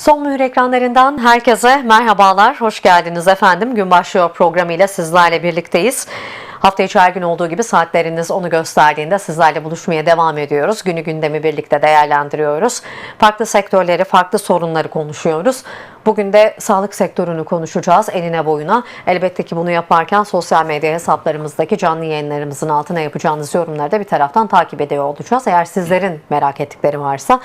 Son mühür ekranlarından herkese merhabalar, hoş geldiniz efendim. Gün başlıyor programıyla sizlerle birlikteyiz. Hafta içi her gün olduğu gibi saatleriniz onu gösterdiğinde sizlerle buluşmaya devam ediyoruz. Günü gündemi birlikte değerlendiriyoruz. Farklı sektörleri, farklı sorunları konuşuyoruz. Bugün de sağlık sektörünü konuşacağız eline boyuna. Elbette ki bunu yaparken sosyal medya hesaplarımızdaki canlı yayınlarımızın altına yapacağınız yorumları da bir taraftan takip ediyor olacağız. Eğer sizlerin merak ettikleri varsa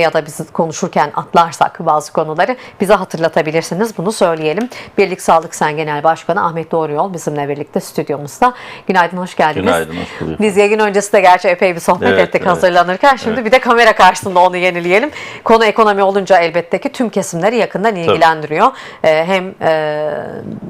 ya da biz konuşurken atlarsak bazı konuları bize hatırlatabilirsiniz. Bunu söyleyelim. Birlik Sağlık Sen Genel Başkanı Ahmet Doğruyol bizimle birlikte stüdyomuzda. Günaydın, hoş geldiniz. Günaydın, hoş bulduk. Biz yayın öncesi de gerçi epey bir sohbet Evet, ettik evet. hazırlanırken. Şimdi bir de kamera karşısında onu yenileyelim. Konu ekonomi olunca elbette ki tüm kesimleri yakından ilgilendiriyor. Ee, hem e,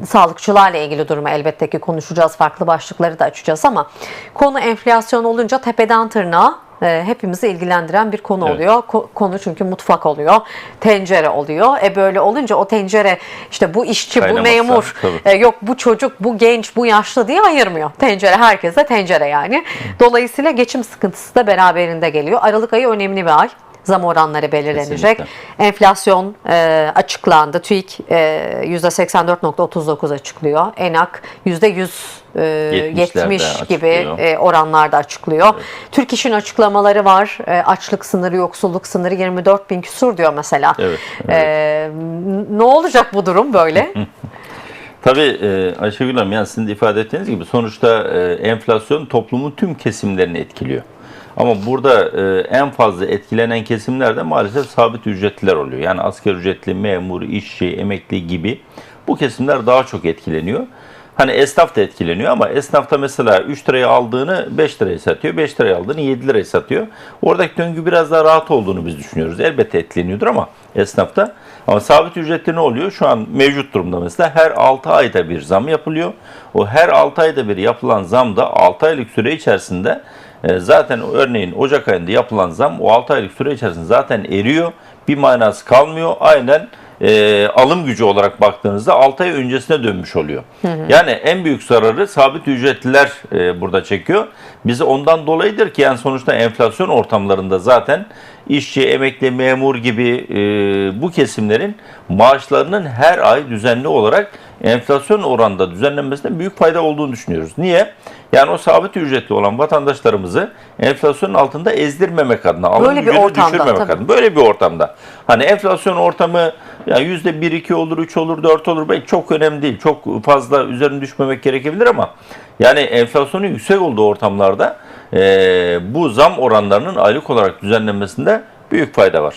sağlıkçılarla ilgili durumu elbette ki konuşacağız. Farklı başlıkları da açacağız ama konu enflasyon olunca tepeden tırnağa hepimizi ilgilendiren bir konu Evet. oluyor. Ko- konu çünkü mutfak oluyor, tencere oluyor. E böyle olunca o tencere işte bu işçi, bu Kaynamazsa, memur, tabii. e, yok bu çocuk, bu genç, bu yaşlı diye ayırmıyor. Tencere herkese tencere yani. Dolayısıyla geçim sıkıntısı da beraberinde geliyor. Aralık ayı önemli bir ay. Zam oranları belirlenecek. Kesinlikle. Enflasyon e, açıklandı. TÜİK e, %84.39 açıklıyor. ENAK %100 e, 70'lerde 70 gibi açıklıyor. e, oranlarda açıklıyor. Türk İş'in açıklamaları var. E, açlık sınırı, yoksulluk sınırı 24 bin küsur diyor mesela. Evet, E, ne olacak bu durum böyle? Tabii e, Ayşegül Hanım yani sizin de ifade ettiğiniz gibi sonuçta e, enflasyon toplumun tüm kesimlerini etkiliyor. Ama burada e, en fazla etkilenen kesimler de maalesef sabit ücretliler oluyor. Yani asgari ücretli, memur, işçi, emekli gibi bu kesimler daha çok etkileniyor. Hani esnaf da etkileniyor ama esnafta mesela 3 liraya aldığını 5 liraya satıyor, 5 liraya aldığını 7 liraya satıyor. Oradaki döngü biraz daha rahat olduğunu biz düşünüyoruz. Elbette etkileniyordur ama esnafta. Ama sabit ücretli ne oluyor? Şu an mevcut durumda mesela her 6 ayda bir zam yapılıyor. O her 6 ayda bir yapılan zam da 6 aylık süre içerisinde e, zaten örneğin Ocak ayında yapılan zam o 6 aylık süre içerisinde zaten eriyor. Bir manası kalmıyor. Aynen e, alım gücü olarak baktığınızda 6 ay öncesine dönmüş oluyor. Yani en büyük zararı sabit ücretliler e, burada çekiyor. Bizi ondan dolayıdır ki yani sonuçta enflasyon ortamlarında zaten işçi, emekli, memur gibi e, bu kesimlerin maaşlarının her ay düzenli olarak enflasyon oranında düzenlenmesine büyük fayda olduğunu düşünüyoruz. Niye? Yani o sabit ücretli olan vatandaşlarımızı enflasyonun altında ezdirmemek adına, alım Böyle bir gücünü ortamda, düşürmemek tabii. adına. Böyle bir ortamda. Hani enflasyon ortamı ya yüzde bir, iki olur, üç olur, dört olur. Belki çok önemli değil. Çok fazla üzerine düşmemek gerekebilir ama yani enflasyonun yüksek olduğu ortamlarda eee, bu zam oranlarının aylık olarak düzenlenmesinde büyük fayda var.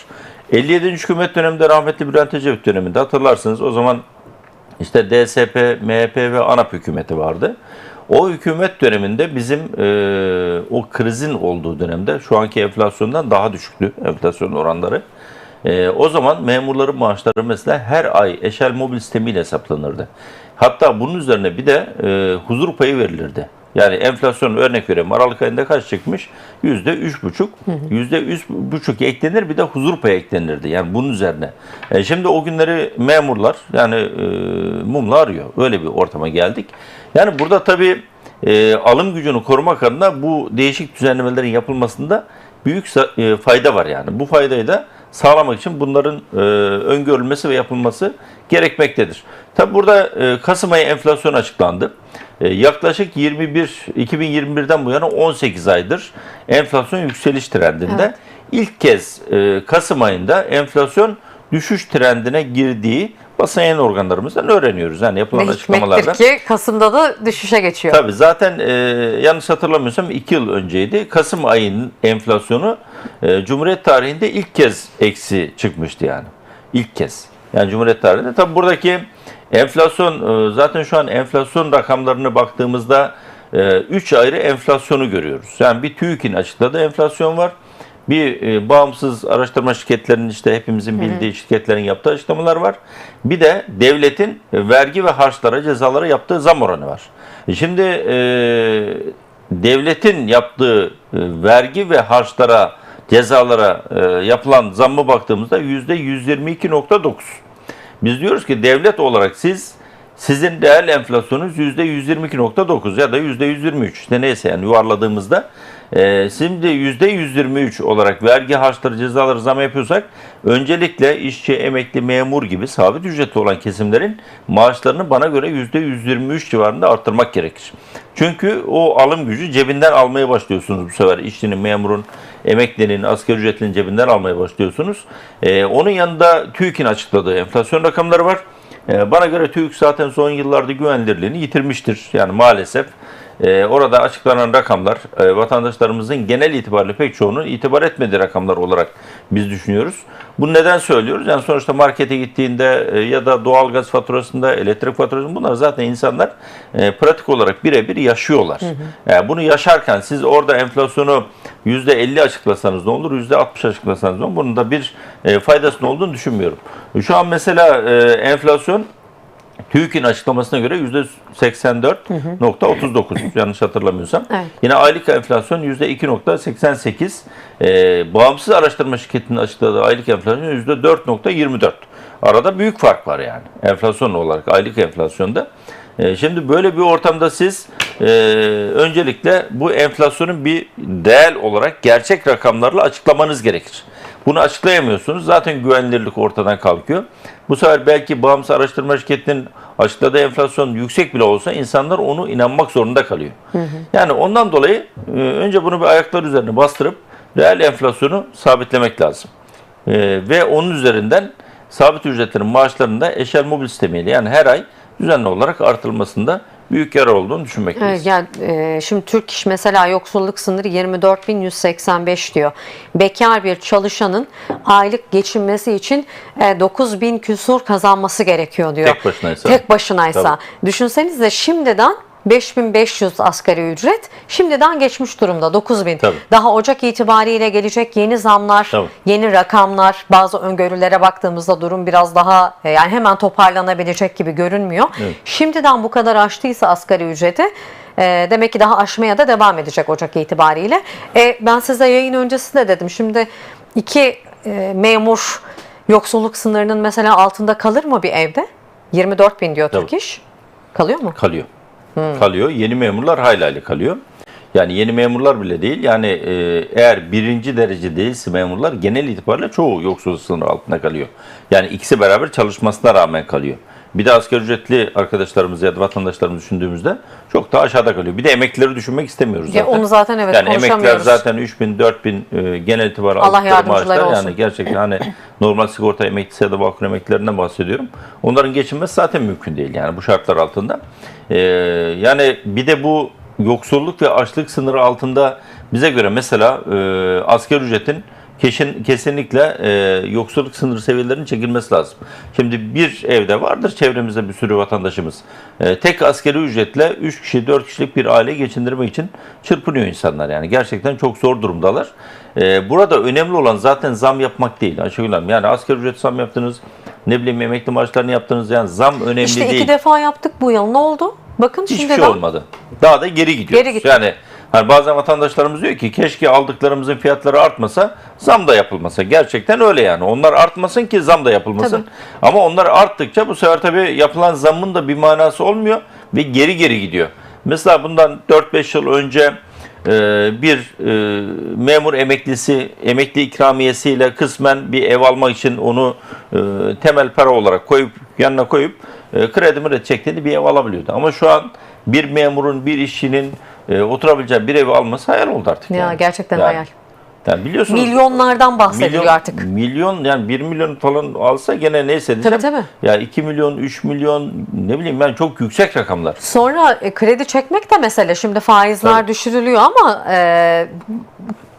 57. hükümet döneminde rahmetli Bülent Ecevit döneminde hatırlarsınız o zaman işte DSP, MHP ve ANAP hükümeti vardı. O hükümet döneminde bizim e, o krizin olduğu dönemde şu anki enflasyondan daha düşüktü enflasyon oranları. E, o zaman memurların maaşları mesela her ay eşel mobil sistemiyle hesaplanırdı. Hatta bunun üzerine bir de e, huzur payı verilirdi. Yani enflasyon örnek veriyorum Aralık ayında kaç çıkmış? Yüzde üç buçuk. Yüzde üç buçuk eklenir bir de huzur payı eklenirdi. Yani bunun üzerine. E, şimdi o günleri memurlar yani e, mumla arıyor. Öyle bir ortama geldik. Yani burada tabii e, alım gücünü korumak adına bu değişik düzenlemelerin yapılmasında büyük e, fayda var yani. Bu faydayı da sağlamak için bunların e, öngörülmesi ve yapılması gerekmektedir. Tabi burada e, Kasım ayı enflasyon açıklandı. E, yaklaşık 21 2021'den bu yana 18 aydır enflasyon yükseliş trendinde. Evet. İlk kez e, Kasım ayında enflasyon düşüş trendine girdiği basın yayın organlarımızdan öğreniyoruz. Yani yapılan Ne açıklamalardan. ki Kasım'da da düşüşe geçiyor. Tabii zaten e, yanlış hatırlamıyorsam 2 yıl önceydi. Kasım ayının enflasyonu e, Cumhuriyet tarihinde ilk kez eksi çıkmıştı yani. İlk kez. Yani Cumhuriyet tarihinde. Tabii buradaki enflasyon e, zaten şu an enflasyon rakamlarını baktığımızda 3 ayrı enflasyonu görüyoruz. Yani bir TÜİK'in açıkladığı enflasyon var. Bir e, bağımsız araştırma şirketlerinin işte hepimizin bildiği şirketlerin yaptığı açıklamalar var. Bir de devletin e, vergi ve harçlara, cezalara yaptığı zam oranı var. E Şimdi e, devletin yaptığı e, vergi ve harçlara, cezalara e, yapılan zammı baktığımızda yüzde 122.9. Biz diyoruz ki devlet olarak siz sizin değerli enflasyonunuz yüzde 122.9 ya da yüzde 123 işte neyse yani yuvarladığımızda Ee, şimdi %123 olarak vergi harçları cezaları zam yapıyorsak öncelikle işçi, emekli, memur gibi sabit ücretli olan kesimlerin maaşlarını bana göre %123 civarında arttırmak gerekir. Çünkü o alım gücü cebinden almaya başlıyorsunuz bu sefer işçinin, memurun, emeklinin, asgari ücretlinin cebinden almaya başlıyorsunuz. Ee, onun yanında TÜİK'in açıkladığı enflasyon rakamları var. Ee, bana göre TÜİK zaten son yıllarda güvenilirliğini yitirmiştir. Yani maalesef e, orada açıklanan rakamlar e, vatandaşlarımızın genel itibariyle pek çoğunun itibar etmediği rakamlar olarak biz düşünüyoruz. Bunu neden söylüyoruz? Yani sonuçta markete gittiğinde e, ya da doğalgaz faturasında, elektrik faturasında bunlar zaten insanlar e, pratik olarak birebir yaşıyorlar. Yani bunu yaşarken siz orada enflasyonu %50 açıklasanız ne olur, %60 açıklasanız ne olur? Bunun da bir e, faydasının olduğunu düşünmüyorum. Şu an mesela e, enflasyon TÜİK'in açıklamasına göre %84.39 yanlış hatırlamıyorsam. Evet. Yine aylık enflasyon %2.88. Ee, bağımsız araştırma şirketinin açıkladığı aylık enflasyon %4.24. Arada büyük fark var yani enflasyon olarak aylık enflasyonda. Ee, şimdi böyle bir ortamda siz e, öncelikle bu enflasyonun bir değer olarak gerçek rakamlarla açıklamanız gerekir. Bunu açıklayamıyorsunuz. Zaten güvenilirlik ortadan kalkıyor. Bu sefer belki bağımsız araştırma şirketinin açıkladığı enflasyon yüksek bile olsa insanlar onu inanmak zorunda kalıyor. Yani ondan dolayı e, önce bunu bir ayaklar üzerine bastırıp reel enflasyonu sabitlemek lazım. E, ve onun üzerinden sabit ücretlerin maaşlarında eşel mobil sistemiyle yani her ay düzenli olarak artırılmasında büyük yarar olduğunu düşünmekteyiz. Yani, e, şimdi Türk İş mesela yoksulluk sınırı 24.185 diyor. Bekar bir çalışanın aylık geçinmesi için e, 9.000 küsur kazanması gerekiyor diyor. Tek başınaysa. Tek başınaysa. Tabii. Düşünsenize şimdiden 5500 asgari ücret şimdiden geçmiş durumda 9000. Tabii. Daha Ocak itibariyle gelecek yeni zamlar, Tabii. yeni rakamlar, bazı öngörülere baktığımızda durum biraz daha e, yani hemen toparlanabilecek gibi görünmüyor. Evet. Şimdiden bu kadar aştıysa asgari ücreti e, demek ki daha aşmaya da devam edecek Ocak itibariyle. E, ben size yayın öncesinde dedim şimdi iki e, memur yoksulluk sınırının mesela altında kalır mı bir evde? 24 bin diyor Türk. İş. Kalıyor mu? kalıyor. Kalıyor. Yeni memurlar hayli kalıyor. Yani yeni memurlar bile değil. Yani e, eğer birinci derece değilse memurlar genel itibariyle çoğu yoksulluk sınırı altında kalıyor. Yani ikisi beraber çalışmasına rağmen kalıyor. Bir de asgari ücretli arkadaşlarımız ya da vatandaşlarımız düşündüğümüzde çok daha aşağıda kalıyor. Bir de emeklileri düşünmek istemiyoruz Ya zaten. onu zaten evet yani emekliler zaten 3000 4000 e, genel itibariyle Allah yardımcıları olsun. yani gerçekten hani normal sigorta emeklisi ya da Bağkur emeklilerinden bahsediyorum. Onların geçinmesi zaten mümkün değil yani bu şartlar altında. Ee, yani bir de bu yoksulluk ve açlık sınırı altında bize göre mesela e, asgari ücretin kesin, kesinlikle e, yoksulluk sınırı seviyelerinin çekilmesi lazım. Şimdi bir evde vardır çevremizde bir sürü vatandaşımız. E, tek asgari ücretle 3 kişi 4 kişilik bir aile geçindirmek için çırpınıyor insanlar yani. Gerçekten çok zor durumdalar. E, burada önemli olan zaten zam yapmak değil Ayşegül Hanım. Yani asgari ücret zam yaptınız, ne bileyim emekli maaşlarını yaptınız yani zam önemli İşte değil. iki defa yaptık bu yıl. Ne oldu? Bakın Hiçbir şimdi şey olmadı. Daha da geri gidiyoruz. Geri gitti. Yani hani bazen vatandaşlarımız diyor ki keşke aldıklarımızın fiyatları artmasa, zam da yapılmasa. Gerçekten öyle yani. Onlar artmasın ki zam da yapılmasın. Tabii. Ama onlar arttıkça bu sefer tabii yapılan zamın da bir manası olmuyor ve geri geri gidiyor. Mesela bundan 4-5 yıl önce e, bir e, memur emeklisi emekli ikramiyesiyle kısmen bir ev almak için onu e, temel para olarak koyup yanına koyup kredi mredi çektiğinde bir ev alabiliyordu. Ama şu an bir memurun, bir işçinin e, oturabileceği bir evi alması hayal oldu artık. Ya yani. gerçekten Yani- hayal. Yani biliyorsunuz Milyonlardan bahsediliyor milyon, artık. Milyon yani 1 milyon falan alsa gene neyse diyeceğim. Tabii, tabii. Ya 2 milyon, 3 milyon ne bileyim ben çok yüksek rakamlar. Sonra e, kredi çekmek de mesele. Şimdi faizler Tabii. düşürülüyor ama e,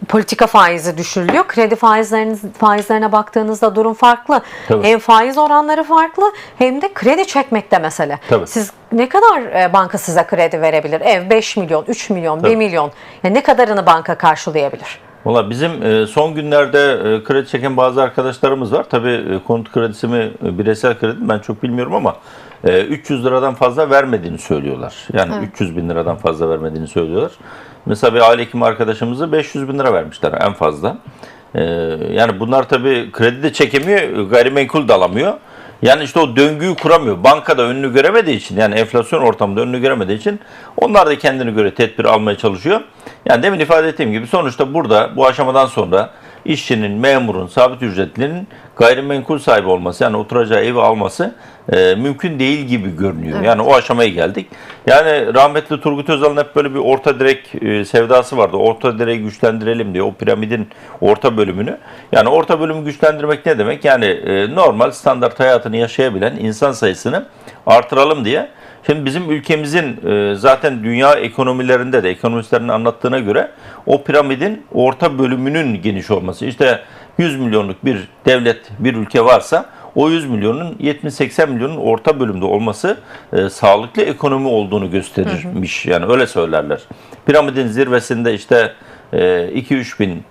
politika faizi düşürülüyor. Kredi faizleriniz faizlerine baktığınızda durum farklı. Tabii. Hem faiz oranları farklı hem de kredi çekmek de mesele. Tabii. Siz ne kadar e, banka size kredi verebilir? Ev 5 milyon, 3 milyon, 1 Tabii. milyon. Yani ne kadarını banka karşılayabilir? Valla bizim e, son günlerde e, kredi çeken bazı arkadaşlarımız var. Tabii konut kredisi mi, bireysel kredi mi ben çok bilmiyorum ama e, 300 liradan fazla vermediğini söylüyorlar. Yani 300 bin liradan fazla vermediğini söylüyorlar. Mesela bir aile hekimi arkadaşımızı 500 bin lira vermişler en fazla. E, yani bunlar tabii kredi de çekemiyor, gayrimenkul de alamıyor. Yani işte o döngüyü kuramıyor. Bankada önünü göremediği için yani enflasyon ortamında önünü göremediği için onlar da kendine göre tedbir almaya çalışıyor. Yani demin ifade ettiğim gibi sonuçta burada bu aşamadan sonra işçinin, memurun, sabit ücretlinin gayrimenkul sahibi olması yani oturacağı evi alması e, mümkün değil gibi görünüyor. Evet. Yani o aşamaya geldik. Yani rahmetli Turgut Özal'ın hep böyle bir orta direk e, sevdası vardı. Orta direği güçlendirelim diye o piramidin orta bölümünü. Yani orta bölümü güçlendirmek ne demek? Yani e, normal standart hayatını yaşayabilen insan sayısını artıralım diye. Şimdi bizim ülkemizin e, zaten dünya ekonomilerinde de ekonomistlerin anlattığına göre o piramidin orta bölümünün geniş olması. İşte 100 milyonluk bir devlet, bir ülke varsa o 100 milyonun 70-80 milyonun orta bölümde olması e, sağlıklı ekonomi olduğunu gösterirmiş. Yani öyle söylerler. Piramidin zirvesinde işte 2-3 bin,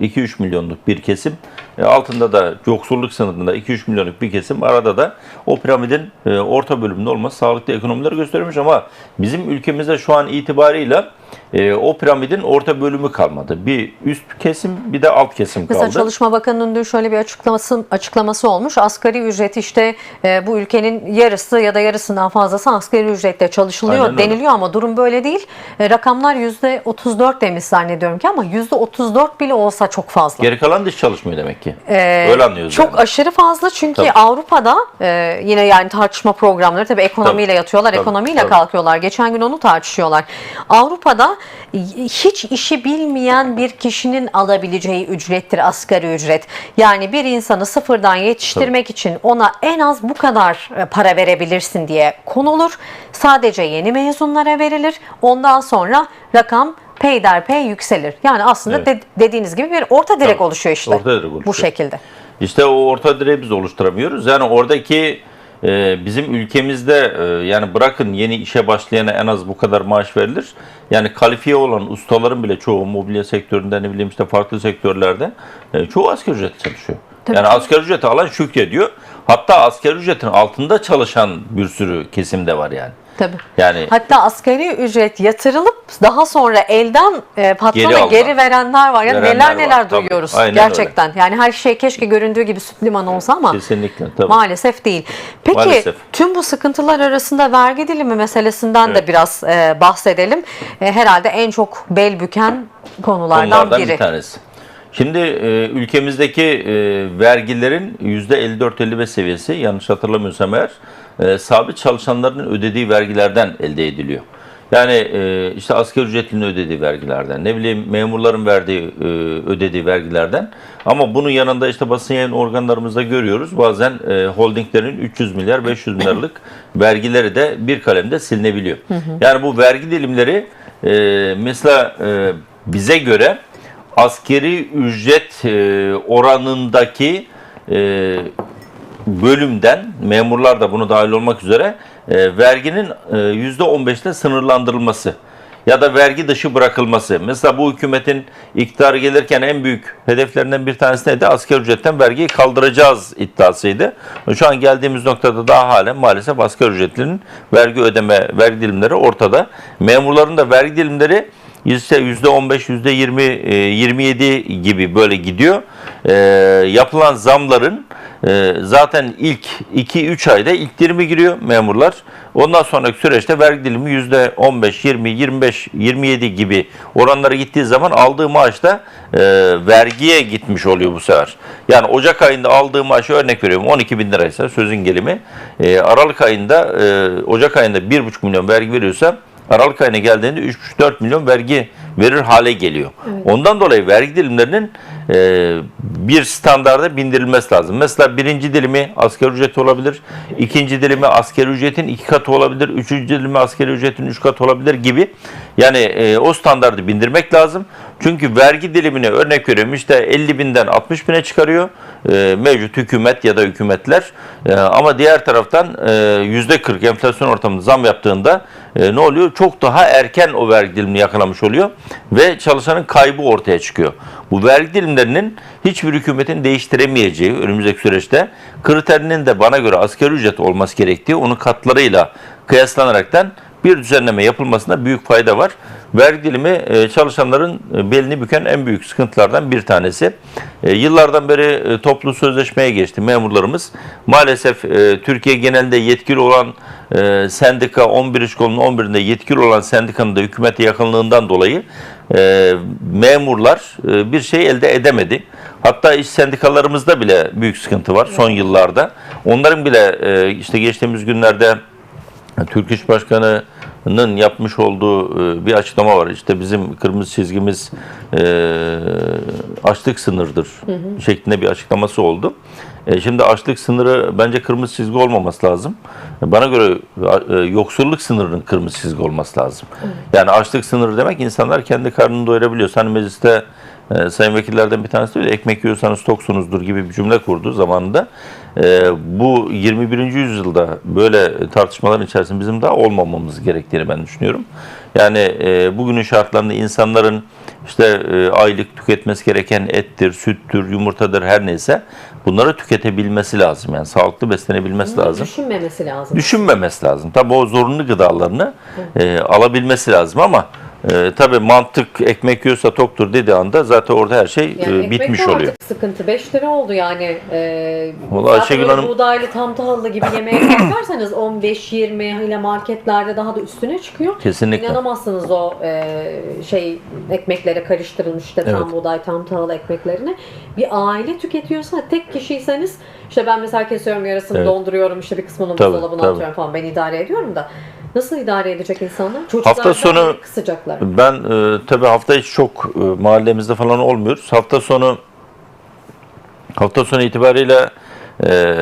e, 2-3 milyonluk bir kesim, e, altında da yoksulluk sınırında 2-3 milyonluk bir kesim, arada da o piramidin e, orta bölümünde olması sağlıklı ekonomileri gösteriyormuş ama bizim ülkemizde şu an itibarıyla e, o piramidin orta bölümü kalmadı. Bir üst kesim bir de alt kesim Mesela kaldı. Çalışma Bakanı'nın dün şöyle bir açıklaması açıklaması olmuş. Asgari ücret işte e, bu ülkenin yarısı ya da yarısından fazlası asgari ücretle çalışılıyor Aynen öyle. deniliyor ama durum böyle değil. E, rakamlar %34 demiş zannediyorum ki ama %34 bile olsa çok fazla. Geri kalan dış çalışmıyor demek ki. Ee, Öyle anlıyoruz Çok yani. aşırı fazla çünkü Tabii. Avrupa'da e, yine yani tartışma programları tabii ekonomiyle Tabii. yatıyorlar, Tabii, ekonomiyle tabii. kalkıyorlar. Geçen gün onu tartışıyorlar. Avrupa'da hiç işi bilmeyen bir kişinin alabileceği ücrettir asgari ücret. Yani bir insanı sıfırdan yetiştirmek için ona en az bu kadar e, para verebilirsin diye konulur. Sadece yeni mezunlara verilir. Ondan sonra rakam peyderpey yükselir. Yani aslında Evet. de- dediğiniz gibi bir orta direk Tabii. oluşuyor işte. Orta direk oluşuyor. Bu şekilde. İşte o orta direği biz oluşturamıyoruz. Yani oradaki bizim ülkemizde e, yani bırakın yeni işe başlayana en az bu kadar maaş verilir. Yani kalifiye olan ustaların bile çoğu mobilya sektöründe ne bileyim işte farklı sektörlerde e, çoğu asgari ücretle çalışıyor. Tabii yani ki. asgari ücreti alan şükrediyor. Hatta asgari ücretin altında çalışan bir sürü kesim de var yani. Tabii. Yani Hatta asgari ücret yatırılıp daha sonra elden e, patrona Geri geri, verenler var. Yani Verenler neler var, neler tabii. duyuyoruz Aynen gerçekten. Yani her şey keşke göründüğü gibi süt liman olsa ama kesinlikle tabii. maalesef değil. Peki Maalesef. tüm bu sıkıntılar arasında vergi dilimi meselesinden de Evet. biraz e, bahsedelim. E, herhalde en çok bel büken konulardan Konulardan biri. bir tanesi. Şimdi e, ülkemizdeki e, vergilerin %54-55 seviyesi yanlış hatırlamıyorsam eğer e, sabit çalışanların ödediği vergilerden elde ediliyor. Yani e, işte asgari ücretlinin ödediği vergilerden, ne bileyim memurların verdiği e, ödediği vergilerden. Ama bunun yanında işte basın yayın organlarımızda görüyoruz. Bazen e, holdinglerin 300 milyar 500 milyarlık vergileri de bir kalemde silinebiliyor. Yani bu vergi dilimleri e, mesela e, bize göre askeri ücret e, oranındaki e, bölümden memurlar da bunu dahil olmak üzere e, verginin e, %15'te sınırlandırılması ya da vergi dışı bırakılması. Mesela bu hükümetin iktidar gelirken en büyük hedeflerinden bir tanesi neydi? Asgari ücretten vergiyi kaldıracağız iddiasıydı. Şu an geldiğimiz noktada daha halen maalesef asgari ücretlinin vergi ödeme, vergi dilimleri ortada. Memurların da vergi dilimleri işte %15, %20, e, 27 gibi böyle gidiyor. E, yapılan zamların e, zaten ilk 2-3 ayda ilk dilimi giriyor memurlar. Ondan sonraki süreçte vergi dilimi %15, 20, 25, 27 gibi oranlara gittiği zaman aldığı maaş da e, vergiye gitmiş oluyor bu sefer. Yani Ocak ayında aldığı maaşı örnek veriyorum 12 bin liraysa sözün gelimi. E, Aralık ayında, e, Ocak ayında 1,5 milyon vergi veriyorsa Aralık ayına geldiğinde 3,5-4 milyon vergi verir hale geliyor. Ondan dolayı vergi dilimlerinin e, bir standarda bindirilmesi lazım. Mesela birinci dilimi asgari ücret olabilir, ikinci dilimi asgari ücretin iki katı olabilir, üçüncü dilimi asgari ücretin üç katı olabilir gibi. Yani e, o standardı bindirmek lazım. Çünkü vergi dilimini örnek veriyorum işte 50 binden 60 bine çıkarıyor e, mevcut hükümet ya da hükümetler. E, ama diğer taraftan e, %40 enflasyon ortamında zam yaptığında ne oluyor? Çok daha erken o vergi dilimini yakalamış oluyor ve çalışanın kaybı ortaya çıkıyor. Bu vergi dilimlerinin hiçbir hükümetin değiştiremeyeceği önümüzdeki süreçte kriterinin de bana göre asgari ücret olması gerektiği onun katlarıyla kıyaslanaraktan bir düzenleme yapılmasında büyük fayda var. Vergi dilimi e, çalışanların e, belini büken en büyük sıkıntılardan bir tanesi. E, Yıllardan beri toplu sözleşmeye geçti memurlarımız. Maalesef Türkiye genelinde yetkili olan sendika 11 iş kolunun 11'inde yetkili olan sendikanın da hükümete yakınlığından dolayı memurlar bir şey elde edemedi. Hatta iş sendikalarımızda bile büyük sıkıntı var son yıllarda. Onların bile işte geçtiğimiz günlerde Türk İş Başkanı'nın yapmış olduğu e, bir açıklama var. İşte bizim kırmızı çizgimiz e, açlık sınırdır şeklinde bir açıklaması oldu. E, şimdi açlık sınırı bence kırmızı çizgi olmaması lazım. Bana göre yoksulluk sınırının kırmızı çizgi olması lazım. Yani açlık sınırı demek insanlar kendi karnını doyurabiliyor. Hani mecliste e, sayın vekillerden bir tanesi diyor ekmek yiyorsanız toksunuzdur gibi bir cümle kurdu zamanında. E, bu 21. yüzyılda böyle tartışmaların içerisinde bizim daha olmamamız gerektiğini ben düşünüyorum. Yani e, bugünün şartlarında insanların işte e, aylık tüketmesi gereken ettir, süttür, yumurtadır her neyse bunları tüketebilmesi lazım. Yani sağlıklı beslenebilmesi lazım Düşünmemesi lazım. düşünmemesi lazım. Tabii o zorunlu gıdalarını e, alabilmesi lazım ama e, tabii mantık ekmek yiyorsa toktur dediği anda zaten orada her şey Yani e, ekmek bitmiş oluyor. artık sıkıntı. 5 lira oldu yani. Ee, Vallahi Ayşegül Hanım- buğdaylı tam tahıllı gibi yemeye kalkarsanız 15-20 ile marketlerde daha da üstüne çıkıyor. Kesinlikle. İnanamazsınız o e, şey ekmeklere karıştırılmış işte tam Evet. buğday tam tahıl ekmeklerine. Bir aile tüketiyorsa tek kişiyseniz işte ben mesela kesiyorum yarısını Evet. donduruyorum işte bir kısmını Tabii, buzdolabına tabii. atıyorum falan ben idare ediyorum da. Nasıl idare edecek insanlar? Çocuklar Hafta sonu- kısacaklar. Ben e, tabii hafta içi çok e, mahallemizde falan olmuyoruz. Hafta sonu hafta sonu itibariyle e,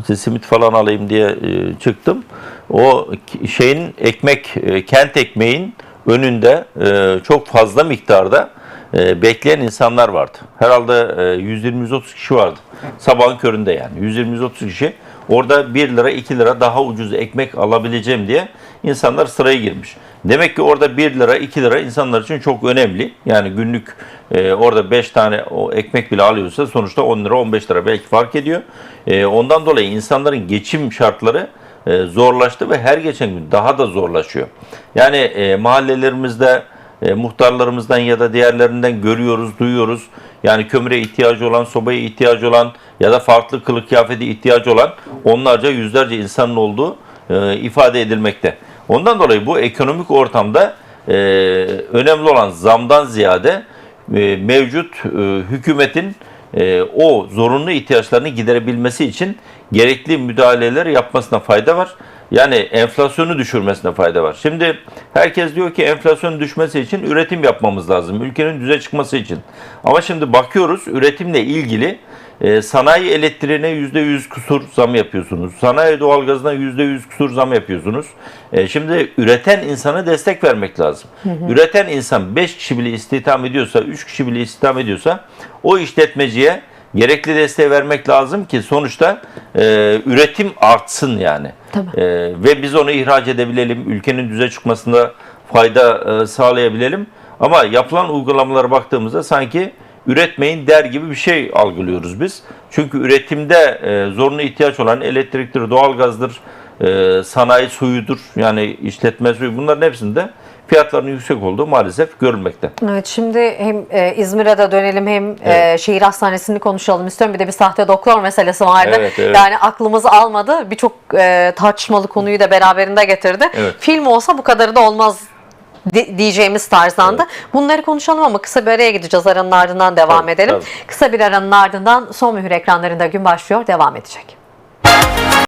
işte simit falan alayım diye e, çıktım. O şeyin ekmek, e, kent ekmeğin önünde e, çok fazla miktarda e, bekleyen insanlar vardı. Herhalde e, 120-130 kişi vardı. Sabahın köründe yani. 120-130 kişi. Orada 1 lira 2 lira daha ucuz ekmek alabileceğim diye insanlar sıraya girmiş. Demek ki orada 1 lira 2 lira insanlar için çok önemli. Yani günlük e, orada 5 tane o ekmek bile alıyorsa sonuçta 10 lira 15 lira belki fark ediyor. E, ondan dolayı insanların geçim şartları e, zorlaştı ve her geçen gün daha da zorlaşıyor. Yani e, mahallelerimizde e, muhtarlarımızdan ya da diğerlerinden görüyoruz, duyuyoruz. Yani kömüre ihtiyacı olan, sobaya ihtiyacı olan ya da farklı kılık kıyafete ihtiyacı olan onlarca, yüzlerce insanın olduğu e, ifade edilmekte. Ondan dolayı bu ekonomik ortamda e, önemli olan zamdan ziyade e, mevcut e, hükümetin e, o zorunlu ihtiyaçlarını giderebilmesi için gerekli müdahaleler yapmasına fayda var. Yani enflasyonu düşürmesine fayda var. Şimdi herkes diyor ki enflasyonun düşmesi için üretim yapmamız lazım. Ülkenin düze çıkması için. Ama şimdi bakıyoruz üretimle ilgili e, sanayi elektriğine %100 kusur zam yapıyorsunuz. Sanayi doğalgazına %100 kusur zam yapıyorsunuz. E, şimdi üreten insana destek vermek lazım. Üreten insan 5 kişi bile istihdam ediyorsa, 3 kişi bile istihdam ediyorsa o işletmeciye gerekli desteği vermek lazım ki sonuçta e, üretim artsın yani. Tabii. E, ve biz onu ihraç edebilelim, ülkenin düze çıkmasında fayda e, sağlayabilirim. Ama yapılan uygulamalara baktığımızda sanki üretmeyin der gibi bir şey algılıyoruz biz. Çünkü üretimde e, zorunlu ihtiyaç olan elektriktir, doğalgazdır, e, sanayi suyudur, yani işletme suyu bunların hepsinde fiyatların yüksek olduğu maalesef görülmekte. Evet şimdi hem e, İzmir'e de dönelim hem e, Evet. şehir hastanesini konuşalım istiyorum. Bir de bir sahte doktor meselesi vardı. Evet, evet. Yani aklımız almadı. Birçok e, tartışmalı konuyu da beraberinde getirdi. Evet. Film olsa bu kadarı da olmaz di- diyeceğimiz tarzdandı. Bunları konuşalım ama kısa bir araya gideceğiz. Aranın ardından devam Tabii, edelim. tabii. Kısa bir aranın ardından son mühür ekranlarında gün başlıyor. Devam edecek.